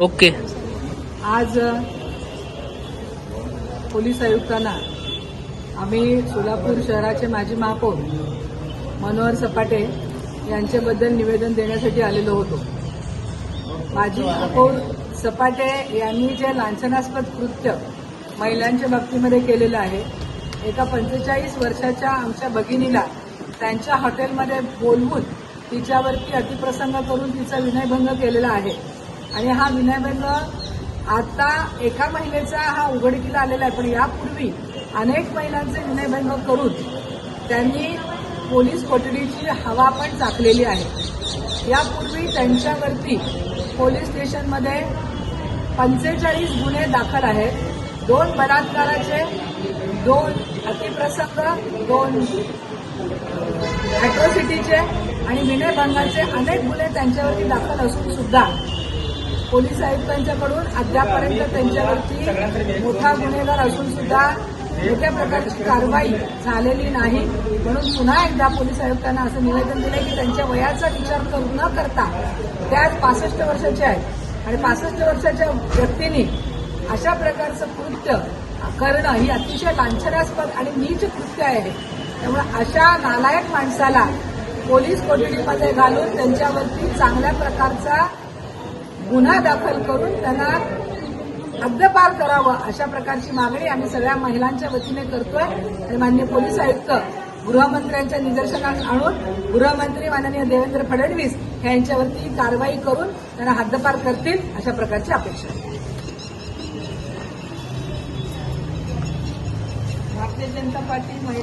Okay. आज police आयुक्तांना आम्ही सोलापूर शहराचे माजी महापौर मनोहर सपाटे यांच्याबद्दल निवेदन देण्यासाठी आलेलो होतो. माजी महापौर सपाटे यांनी जे लांछनास्पद कृत्य महिलांच्या बाबतीमध्ये केलेलं आहे एका पंचेचाळीस वर्षाच्या आमच्या भगिनीला त्यांच्या हॉटेलमध्ये बोलवून तिच्यावरती अतिप्रसंग करून तिचा विनयभंग केलेला आहे. आणि हा विनयभंग आता एका महिलेचा हा उघडकीला आलेला आहे पण यापूर्वी अनेक महिलांचे विनयभंग करून त्यांनी पोलीस कोठडीची हवा पण चाकलेली आहे. यापूर्वी त्यांच्यावरती पोलीस स्टेशनमध्ये पंचेचाळीस गुन्हे दाखल आहेत. दोन बलात्काराचे दोन अतिप्रसंग दोन ॲट्रॉसिटीचे आणि विनयभंगाचे अनेक गुन्हे त्यांच्यावरती दाखल असून सुद्धा पोलीस आयुक्तांच्याकडून अद्यापर्यंत त्यांच्यावरती मोठा गुन्हेगार असून सुद्धा मोठ्या प्रकारची कारवाई झालेली नाही. म्हणून पुन्हा एकदा पोलीस आयुक्तांना असं निवेदन दिलं की त्यांच्या वयाचा विचार करू न करता त्या आज पासष्ट वर्षाच्या आहेत. आणि पासष्ट वर्षाच्या व्यक्तीने अशा प्रकारचं कृत्य करणं ही अतिशय लांछनास्पद आणि नीच कृत्य आहे. त्यामुळे अशा नालायक माणसाला पोलीस कोठडीमध्ये घालून त्यांच्यावरती चांगल्या प्रकारचा गुन्हा दाखल करून त्यांना हद्दपार करावं अशा प्रकारची मागणी आम्ही सगळ्या महिलांच्या वतीने करतोय. आणि माननीय पोलीस आयुक्त गृहमंत्र्यांच्या निदर्शनास आणून गृहमंत्री माननीय देवेंद्र फडणवीस यांच्यावरती कारवाई करून त्यांना हद्दपार करतील अशा प्रकारची अपेक्षा आहे. भारतीय जनता पार्टी महिला